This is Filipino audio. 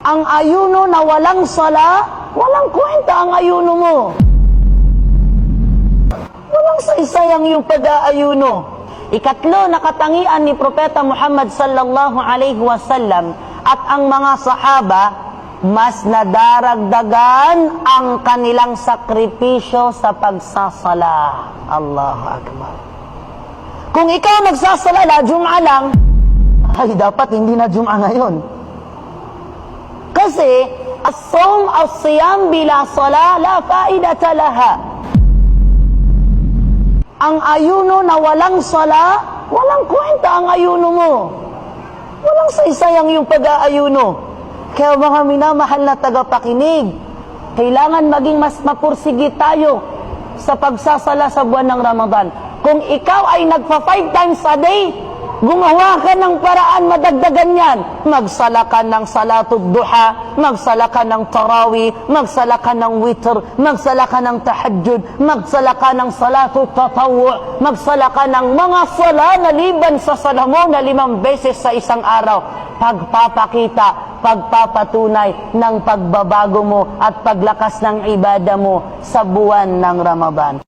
Ang ayuno na walang sala, walang kwenta ang ayuno mo. Walang saysayang yung pag-aayuno. Ikatlo na katangian ni Propeta Muhammad sallallahu alaihi wasallam at ang mga sahaba mas nadaragdagan ang kanilang sakripisyo sa pagsasala. Allahu Akbar. Kung ikaw nagsasala na, Jum'a lang, ay dapat hindi na Jum'a ngayon. Kasi, as-sawm as-siyam bila sala la faidata laha. Ang ayuno na walang sala, walang kwenta ang ayuno mo. Walang saysayang yung pag-aayuno. Kaya mga minamahal na tagapakinig, kailangan maging mas mapursigi tayo sa pagsasala sa buwan ng Ramadan. Kung ikaw ay nagpa five times a day, gumawa ka ng paraan madagdagan yan. Magsala ka ng salatud duha, magsala ka ng tarawi, magsala ka ng witr, magsala ka ng tahajjud, magsala ka ng salatud tatawu, magsala ka ng mga sala na liban sa sala mo na limang beses sa isang araw. Pagpapakita, pagpapatunay ng pagbabago mo at paglakas ng ibada mo sa buwan ng Ramadan.